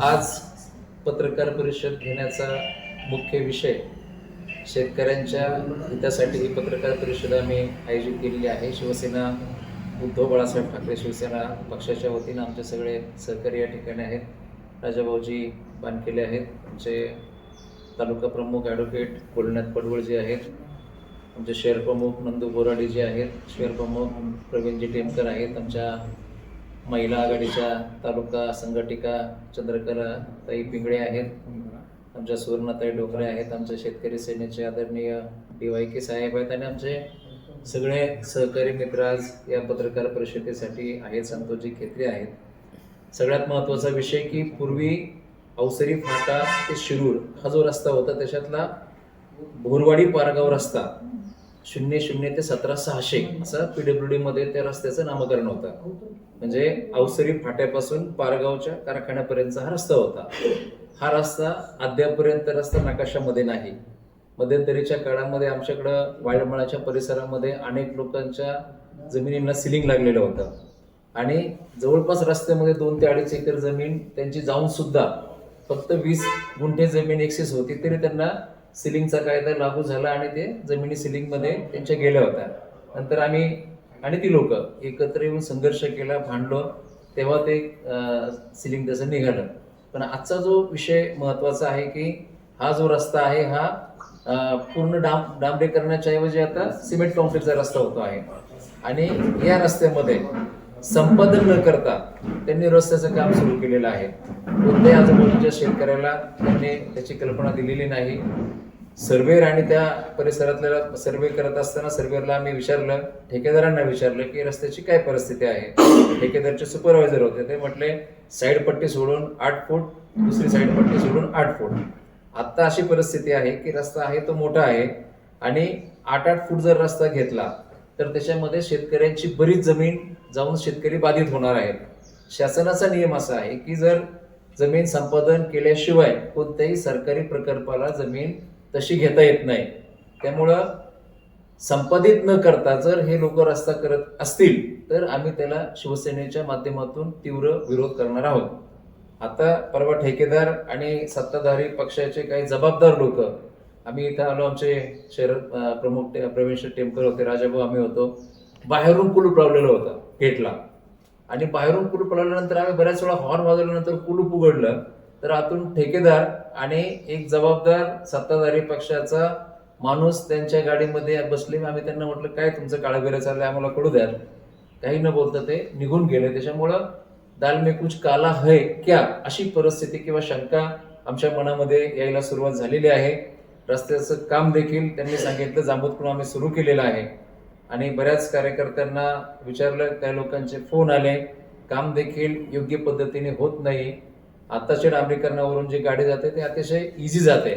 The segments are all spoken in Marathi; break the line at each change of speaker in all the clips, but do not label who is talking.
आज पत्रकार परिषद घेण्याचा मुख्य विषय शेतकऱ्यांच्या हितासाठी ही पत्रकार परिषद आम्ही आयोजित केलेली आहे. शिवसेना उद्धव बाळासाहेब ठाकरे शिवसेना पक्षाच्या वतीनं आमचे सगळे सहकारी या ठिकाणी आहेत. राजाभाऊजी बानकेले आहेत. आमचे तालुका प्रमुख ॲडव्होकेट गोलनाथ पडवळ जे आहेत. आमचे शहर प्रमुख नंदू बोराडे जे आहेत. शहर प्रमुख प्रवीणजी टेमकर आहेत. आमच्या महिला आघाडीच्या तालुका संघटिका चंद्रकला ताई पिंगळे आहेत. आमच्या सुवर्णताई डोकरे आहेत. आमच्या शेतकरी सेनेचे आदरणीय डी वाय के साहेब आहेत आणि आमचे सगळे सहकारी मित्र आज या पत्रकार परिषदेसाठी आहेत. संतोषजी खेत्रे आहेत. सगळ्यात महत्त्वाचा विषय की पूर्वी अवसरी फाटा ते शिरूर हा जो रस्ता होता त्याच्यातला भोरवाडी पारगाव रस्ता शून्य शून्य ते सतरा सहाशे असा पीडब्ल्यू डी मध्ये त्या रस्त्याचं नामकरण होतं. म्हणजे अवसरी फाट्यापासून पारगावच्या कारखान्यापर्यंतचा हा रस्ता होता. हा रस्ता अद्यापर्यंत रस्ता नकाशामध्ये नाही. मध्यंतरीच्या काळामध्ये आमच्याकडं वाळमळाच्या परिसरामध्ये अनेक लोकांच्या जमिनींना सिलिंग लागलेलं होतं. आणि जवळपास रस्त्यामध्ये दोन ते अडीच एकर जमीन त्यांची जाऊन सुद्धा फक्त वीस गुंठे जमीन एक्सेस होती तरी त्यांना सिलिंगचा कायदा लागू झाला आणि ते जमिनी सिलिंगमध्ये त्यांच्या गेल्या होत्या. नंतर आम्ही आणि ती लोक एकत्र येऊन संघर्ष केला भांडलो तेव्हा ते सिलिंग त्याचं निघालं. पण आजचा जो विषय महत्त्वाचा आहे की हा जो रस्ता आहे हा पूर्ण डांब डांबरीकरणाच्या ऐवजी आता सिमेंट कॉन्क्रीटचा रस्ता होतो आहे. आणि या रस्त्यामध्ये संपादन न करता त्यांनी रस्त्याचं काम सुरू केलेलं आहे. कोणत्याही आजूबाजूच्या शेतकऱ्याला त्यांनी त्याची कल्पना दिलेली नाही. सर्वेर आणि त्या परिसरातल्या सर्वे करत असताना सर्वेअरला आम्ही विचारलं ठेकेदारांना विचारलं की रस्त्याची काय परिस्थिती आहे? ठेकेदारचे सुपरवायझर होते. ते म्हटले साईड पट्टी सोडून आठ फूट दुसरी साईड पट्टी सोडून आठ फूट. आत्ता अशी परिस्थिती आहे की रस्ता आहे तो मोठा आहे आणि आठ आठ फूट जर रस्ता घेतला तर त्याच्यामध्ये शेतकऱ्यांची बरीच जमीन जाऊन शेतकरी बाधित होणार आहेत. शासनाचा नियम असा आहे की जर जमीन संपादन केल्याशिवाय कोणत्याही सरकारी प्रकल्पाला जमीन तशी घेता येत नाही. त्यामुळं संपादित न करता जर हे लोक रस्ता करत असतील तर आम्ही त्याला शिवसेनेच्या माध्यमातून तीव्र विरोध करणार आहोत. आता परवा ठेकेदार आणि सत्ताधारी पक्षाचे काही जबाबदार लोक आम्ही इथं आलो आमचे शहर प्रमुख प्रवीण टेमकर होते राजाभाऊ आम्ही होतो. बाहेरून कुलूप लावलेलं होतं गेटला. आणि बाहेरून कुलूप लावल्यानंतर आम्ही बऱ्याच वेळा हॉर्न वाजवल्यानंतर कुलूप उघडलं. तर आतून ठेकेदार आणि एक जबाबदार सत्ताधारी पक्षाचा माणूस त्यांच्या गाडीमध्ये बसले. आम्ही त्यांना म्हटलं काय तुमचं काळाबिरा चाललं आम्हाला कळू द्या काही न बोलता ते निघून गेले. त्याच्यामुळं दाल में कुछ काला है क्या अशी परिस्थिती किंवा शंका आमच्या मनामध्ये यायला सुरुवात झालेली आहे. रस्त्याचं काम देखील त्यांनी सांगितलं. जांबूतकडून आम्ही सुरू केलेलं आहे. आणि बऱ्याच कार्यकर्त्यांना विचारलं त्या लोकांचे फोन आले. काम देखील योग्य पद्धतीने होत नाही. आत्ताच्या डांबरीकरणावरून जी गाडी जाते ते अतिशय इझी जाते.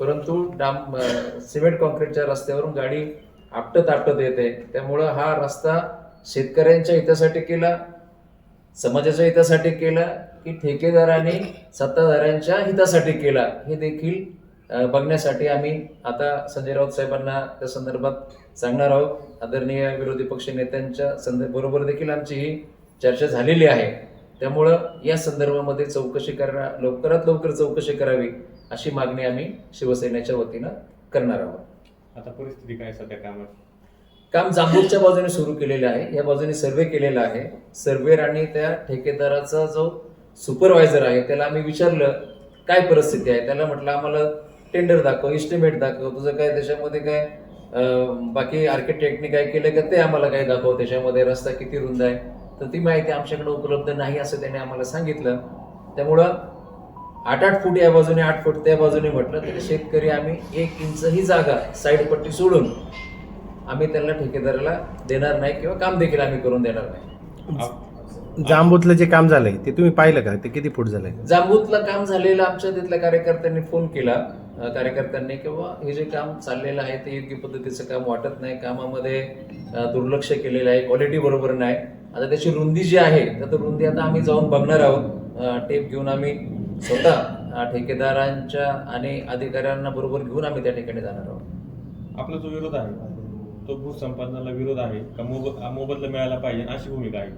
परंतु डांब सिमेंट कॉन्क्रीटच्या रस्त्यावरून गाडी आपटत आपटत येते. त्यामुळं हा रस्ता शेतकऱ्यांच्या हितासाठी केला समाजाच्या हितासाठी केला की ठेकेदारांनी सत्ताधाऱ्यांच्या हितासाठी केला हे देखील बघण्यासाठी आम्ही आता संजय राऊत साहेबांना त्या संदर्भात सांगणार आहोत. आदरणीय विरोधी पक्ष नेत्यांच्या संदर्भ बरोबर देखील आमची ही चर्चा झालेली आहे. त्यामुळं या संदर्भामध्ये चौकशी करा लवकरात लवकर चौकशी करावी अशी मागणी आम्ही शिवसेनेच्या वतीनं करणार आहोत.
आता परिस्थिती काय सध्या कामात
काम जांभूरच्या बाजूने सुरू केलेलं आहे. या बाजूने सर्वे केलेला आहे. सर्वेर आणि त्या ठेकेदाराचा जो सुपरवायझर आहे त्याला आम्ही विचारलं काय परिस्थिती आहे? त्याला म्हटलं आम्हाला टेंडर दाखव इस्टिमेट दाखव. तुझं काय त्याच्यामध्ये काय बाकी आर्किटेक्टने काय केलं का ते आम्हाला काय दाखव त्याच्यामध्ये रस्ता किती रुंद आहे. तर ती माहिती आमच्याकडे उपलब्ध नाही असं त्याने आम्हाला सांगितलं. त्यामुळं आठ आठ फूट या बाजूने आठ फूट त्या बाजूने म्हटलं तरी शेतकरी आम्ही एक इंच ही जागा साईड पट्टी सोडून आम्ही त्यांना ठेकेदाराला देणार नाही किंवा काम देखील आम्ही करून देणार नाही.
जांबूतलं जे काम झालंय ते तुम्ही पाहिलं का? ते किती फूट झालंय?
जांबूतलं काम झालेलं आमच्या तिथल्या कार्यकर्त्यांनी फोन केला. कार्यकर्त्यांनी किंवा हे जे काम चाललेलं आहे ते योग्य पद्धतीचं काम वाटत नाही कामामध्ये दुर्लक्ष केलेलं आहे क्वालिटी बरोबर नाही. आता त्याची रुंदी जी आहे तर रुंदी आता आम्ही जाऊन बघणार आहोत. टेप घेऊन आम्ही स्वतः ठेकेदारांच्या आणि अधिकाऱ्यांना बरोबर घेऊन आम्ही त्या ठिकाणी जाणार आहोत.
आपला जो विरोध आहे तो भूसंपादनाला विरोध आहे का? मोब मोबदला मिळायला पाहिजे अशी भूमिका आहे.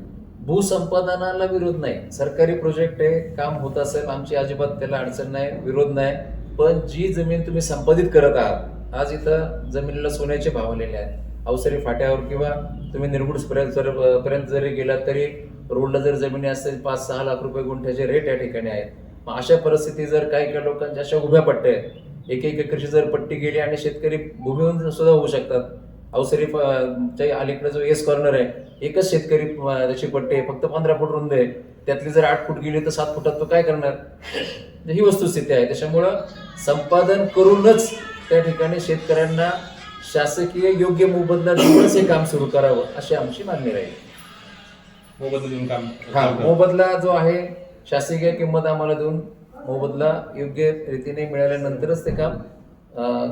भूसंपादनाला विरोध नाही. सरकारी प्रोजेक्ट आहे काम होत असेल आमची अजिबात त्याला अडचण नाही विरोध नाही. पण जी जमीन तुम्ही संपादित करत आहात आज इथं जमिनीला सोन्याचे भाव आलेले आहेत. अवसरी फाट्यावर किंवा तुम्ही निर्गुड पर्यंत जर- पर्यंत जरी गेलात तरी रोडला जर जमिनी असतील पाच सहा लाख रुपये गुंठ्याचे रेट या ठिकाणी आहेत. मग अशा परिस्थिती जर काही काही लोकांच्या अशा उभ्या पट्ट्या आहेत एक एक एकरची जर पट्टी गेली आणि शेतकरी भूमीहून सुद्धा होऊ शकतात. अवसरी अलीकडे जो एस कॉर्नर आहे एकच शेतकरी त्याची पट्टी आहे फक्त पंधरा फूट रुंद आहे. त्यातली जर आठ फूट गेली तर सात फुटात तो काय करणार? ही वस्तुस्थिती आहे. त्याच्यामुळं संपादन करूनच त्या ठिकाणी शेतकऱ्यांना शासकीय योग्य मोबदला देऊनच हे काम सुरू करावं अशी आमची मागणी राहील.
मोबदला देऊन काम
हा. मोबदला जो आहे शासकीय किंमत आम्हाला देऊन मोबदला योग्य रीतीने मिळाल्यानंतरच ते काम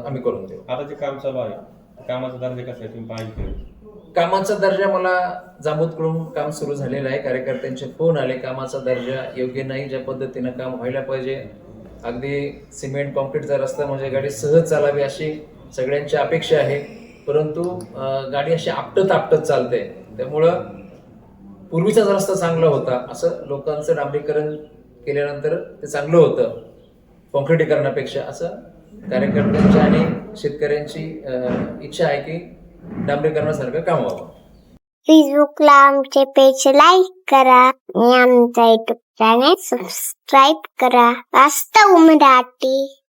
आम्ही करून देऊ.
आता जे काम चालू आहे कामाचा दर्जा कसा आहे तुम्ही पाहिजे
कामाचा दर्जा मला जांबूतकडून काम सुरू झालेलं आहे. कार्यकर्त्यांचे फोन आले कामाचा दर्जा योग्य नाही ज्या पद्धतीनं काम व्हायला पाहिजे. अगदी सिमेंट कॉन्क्रीटचा रस्ता म्हणजे गाडी सहज चालावी अशी सगळ्यांची अपेक्षा आहे. परंतु गाडी अशी आपटत आपटत चालते. त्यामुळं पूर्वीचा रस्ता चांगला होता. असं लोकांचं डांबरीकरण केल्यानंतर ते चांगलं होतं. कॉन्क्रिटीकरणापेक्षा असं कार्यकर्त्यांची आणि शेतकऱ्यांची इच्छा आहे की डांबरीकरणासारखं काम व्हावं.
फेसबुकला आमचे पेज लाईक करा आणि आमचा युट्यूब चॅनेल सबस्क्राईब करा. वास्तव मराठी.